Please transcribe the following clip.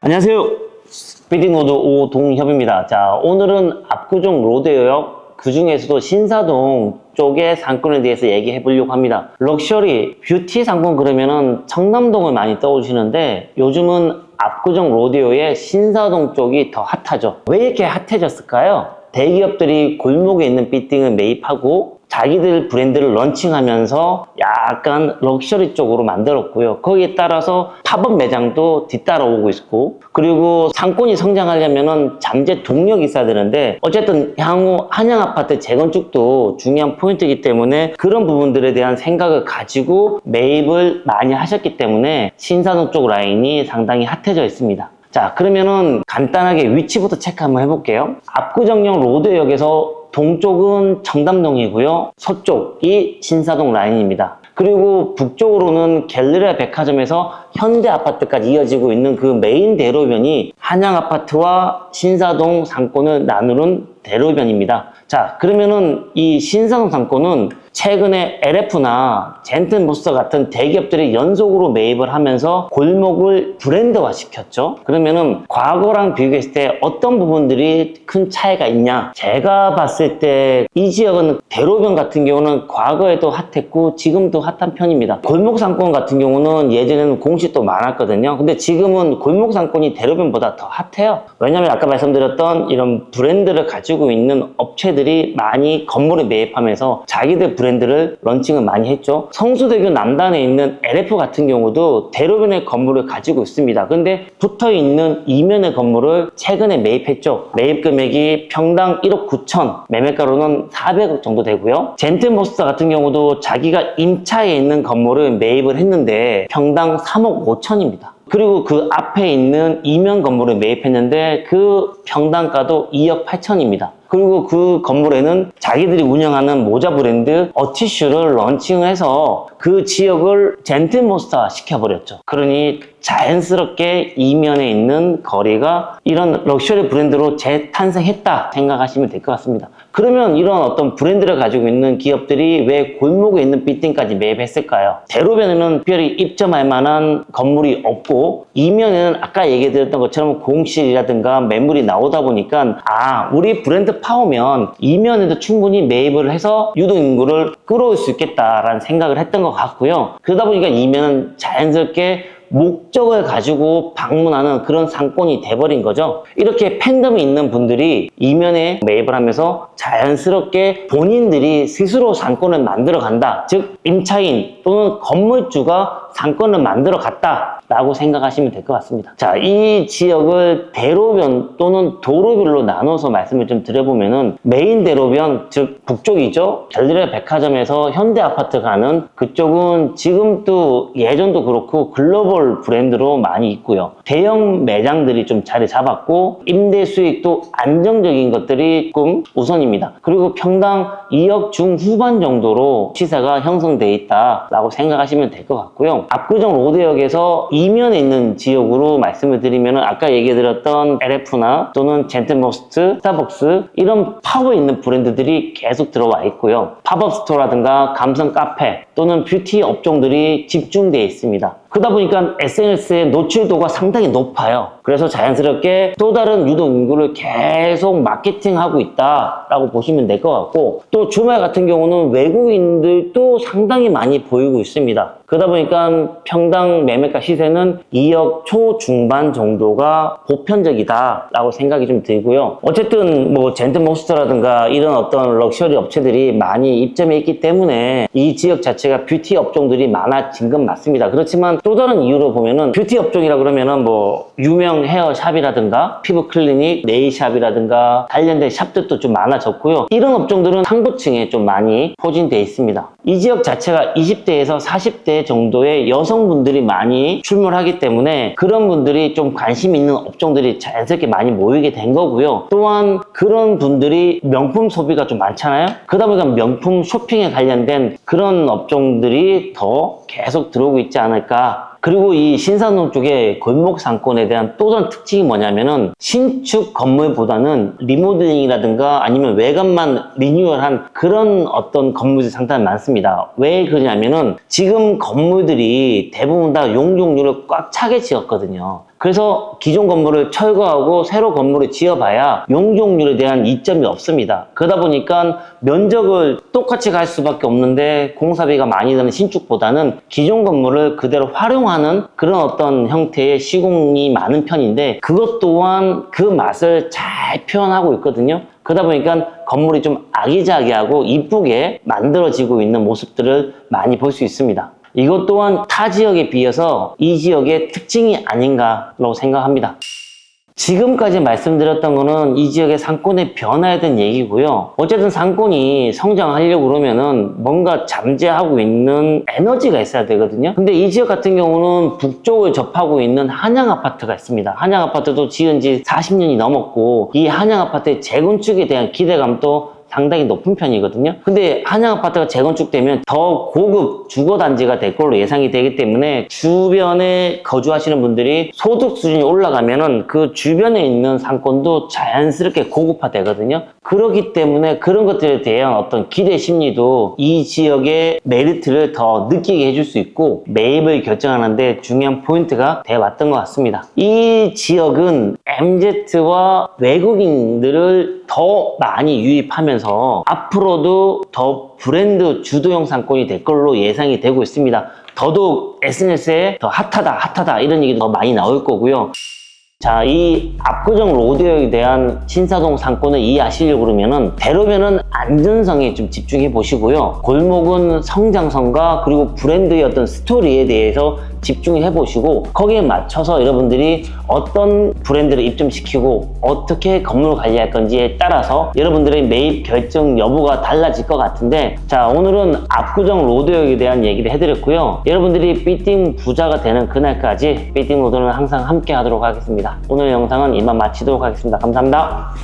안녕하세요. 피딩노드 오동협입니다. 자, 오늘은 압구정 로데오역 그 중에서도 신사동 쪽의 상권에 대해서 얘기해 보려고 합니다. 럭셔리, 뷰티 상권 그러면은 청남동을 많이 떠오르시는데 요즘은 압구정 로데오의 신사동 쪽이 더 핫하죠. 왜 이렇게 핫해졌을까요? 대기업들이 골목에 있는 빌딩을 매입하고 자기들 브랜드를 런칭하면서 약간 럭셔리 쪽으로 만들었고요. 거기에 따라서 팝업 매장도 뒤따라오고 있고, 그리고 상권이 성장하려면은 잠재 동력이 있어야 되는데, 어쨌든 향후 한양 아파트 재건축도 중요한 포인트이기 때문에 그런 부분들에 대한 생각을 가지고 매입을 많이 하셨기 때문에 신사동 쪽 라인이 상당히 핫해져 있습니다. 자, 그러면은 간단하게 위치부터 체크 한번 해볼게요. 압구정역 로드역에서 동쪽은 청담동이고요. 서쪽이 신사동 라인입니다. 그리고 북쪽으로는 갤러리아 백화점에서 현대 아파트까지 이어지고 있는 그 메인 대로변이 한양 아파트와 신사동 상권을 나누는 대로변입니다. 자, 그러면은 이 신사동 상권은 최근에 LF나 젠틀모스 같은 대기업들이 연속으로 매입을 하면서 골목을 브랜드화 시켰죠. 그러면은 과거랑 비교했을 때 어떤 부분들이 큰 차이가 있냐? 제가 봤을 때 이 지역은 대로변 같은 경우는 과거에도 핫했고 지금도 핫한 편입니다. 골목 상권 같은 경우는 예전에는 공식도 많았거든요. 근데 지금은 골목 상권이 대로변보다 더 핫해요. 왜냐면 아까 말씀드렸던 이런 브랜드를 가지고 있는 업체들이 많이 건물에 매입하면서 자기들 브랜드를 런칭을 많이 했죠. 성수대교 남단에 있는 LF 같은 경우도 대로변의 건물을 가지고 있습니다. 근데 붙어 있는 이면의 건물을 최근에 매입했죠. 매입 금액이 평당 1억 9천, 매매가로는 400억 정도 되고요. 젠틀모스 같은 경우도 자기가 임차에 있는 건물을 매입을 했는데 평당 3억 5천입니다. 그리고 그 앞에 있는 이면 건물을 매입했는데 그 평당가도 2억 8천입니다. 그리고 그 건물에는 자기들이 운영하는 모자 브랜드 어티슈를 런칭을 해서 그 지역을 젠틀모스터 시켜버렸죠. 그러니 자연스럽게 이면에 있는 거리가 이런 럭셔리 브랜드로 재탄생했다 생각하시면 될 것 같습니다. 그러면 이런 어떤 브랜드를 가지고 있는 기업들이 왜 골목에 있는 빌딩까지 매입했을까요? 대로변에는 특별히 입점할 만한 건물이 없고 이면에는 아까 얘기 드렸던 것처럼 공실이라든가 매물이 나오다 보니까 아 우리 브랜드 파오면 이면에도 충분히 매입을 해서 유동 인구를 끌어올 수 있겠다라는 생각을 했던 것 같고요. 그러다 보니까 이면은 자연스럽게 목적을 가지고 방문하는 그런 상권이 돼버린 거죠. 이렇게 팬덤이 있는 분들이 이면에 매입을 하면서 자연스럽게 본인들이 스스로 상권을 만들어 간다. 즉, 임차인 또는 건물주가 상권을 만들어 갔다. 라고 생각하시면 될 것 같습니다. 자, 이 지역을 대로변 또는 도로별로 나눠서 말씀을 좀 드려보면은 메인 대로변, 즉 북쪽이죠. 갤러리아 백화점에서 현대 아파트 가는 그쪽은 지금도 예전도 그렇고 글로벌 브랜드로 많이 있고요. 대형 매장들이 좀 자리 잡았고 임대 수익도 안정적인 것들이 조금 우선입니다. 그리고 평당 2억 중후반 정도로 시세가 형성돼 있다라고 생각하시면 될 것 같고요. 압구정 로드역에서 이면에 있는 지역으로 말씀을 드리면 아까 얘기 드렸던 LF나 또는 젠틀모스트, 스타벅스 이런 파워 있는 브랜드들이 계속 들어와 있고요. 팝업 스토어라든가 감성 카페 또는 뷰티 업종들이 집중되어 있습니다. 그러다 보니까 SNS의 노출도가 상당히 높아요. 그래서 자연스럽게 또 다른 유동 인구를 계속 마케팅하고 있다라고 보시면 될 것 같고 또 주말 같은 경우는 외국인들도 상당히 많이 보이고 있습니다. 그러다 보니까 평당 매매가 시세는 2억 초중반 정도가 보편적이다라고 생각이 좀 들고요. 어쨌든 뭐 젠트모스터라든가 이런 어떤 럭셔리 업체들이 많이 입점해 있기 때문에 이 지역 자체가 뷰티 업종들이 많아진 건 맞습니다. 그렇지만 또 다른 이유로 보면은 뷰티 업종이라 그러면은 뭐 유명 헤어샵이라든가 피부 클리닉, 네일샵이라든가 관련된 샵들도 좀 많아졌고요. 이런 업종들은 상부층에 좀 많이 포진돼 있습니다. 이 지역 자체가 20대에서 40대 정도의 여성분들이 많이 출몰하기 때문에 그런 분들이 좀 관심 있는 업종들이 자연스럽게 많이 모이게 된 거고요. 또한 그런 분들이 명품 소비가 좀 많잖아요. 그러다 보니까 명품 쇼핑에 관련된 그런 업종들이 더 계속 들어오고 있지 않을까 그리고 이 신사동 쪽에 골목 상권에 대한 또 다른 특징이 뭐냐면은 신축 건물보다는 리모델링이라든가 아니면 외관만 리뉴얼한 그런 어떤 건물들이 상당히 많습니다. 왜 그러냐면은 지금 건물들이 대부분 다 용적률을 꽉 차게 지었거든요. 그래서 기존 건물을 철거하고 새로 건물을 지어봐야 용적률에 대한 이점이 없습니다. 그러다 보니까 면적을 똑같이 갈 수밖에 없는데 공사비가 많이 드는 신축보다는 기존 건물을 그대로 활용하는 그런 어떤 형태의 시공이 많은 편인데 그것 또한 그 맛을 잘 표현하고 있거든요. 그러다 보니까 건물이 좀 아기자기하고 이쁘게 만들어지고 있는 모습들을 많이 볼 수 있습니다. 이것 또한 타 지역에 비해서 이 지역의 특징이 아닌가라고 생각합니다. 지금까지 말씀드렸던 거는 이 지역의 상권의 변화에 대한 얘기고요. 어쨌든 상권이 성장하려고 그러면은 뭔가 잠재하고 있는 에너지가 있어야 되거든요. 근데 이 지역 같은 경우는 북쪽을 접하고 있는 한양 아파트가 있습니다. 한양 아파트도 지은 지 40년이 넘었고 이 한양 아파트의 재건축에 대한 기대감도 상당히 높은 편이거든요. 근데 한양 아파트가 재건축되면 더 고급 주거 단지가 될 걸로 예상이 되기 때문에 주변에 거주하시는 분들이 소득 수준이 올라가면은 그 주변에 있는 상권도 자연스럽게 고급화 되거든요. 그렇기 때문에 그런 것들에 대한 어떤 기대 심리도 이 지역의 메리트를 더 느끼게 해줄 수 있고 매입을 결정하는데 중요한 포인트가 돼 왔던 것 같습니다. 이 지역은 MZ와 외국인들을 더 많이 유입하면서 앞으로도 더 브랜드 주도형 상권이 될 걸로 예상이 되고 있습니다. 더더욱 SNS에 더 핫하다, 핫하다 이런 얘기도 더 많이 나올 거고요. 자, 이 압구정 로드역에 대한 신사동 상권을 이해하시려고 그러면은 대로변은 안전성에 좀 집중해 보시고요. 골목은 성장성과 그리고 브랜드의 어떤 스토리에 대해서 집중해 보시고 거기에 맞춰서 여러분들이 어떤 브랜드를 입점시키고 어떻게 건물을 관리할 건지에 따라서 여러분들의 매입 결정 여부가 달라질 것 같은데 자 오늘은 압구정 로드역에 대한 얘기를 해드렸고요. 여러분들이 삐띵 부자가 되는 그날까지 삐띵 로드는 항상 함께 하도록 하겠습니다. 오늘 영상은 이만 마치도록 하겠습니다. 감사합니다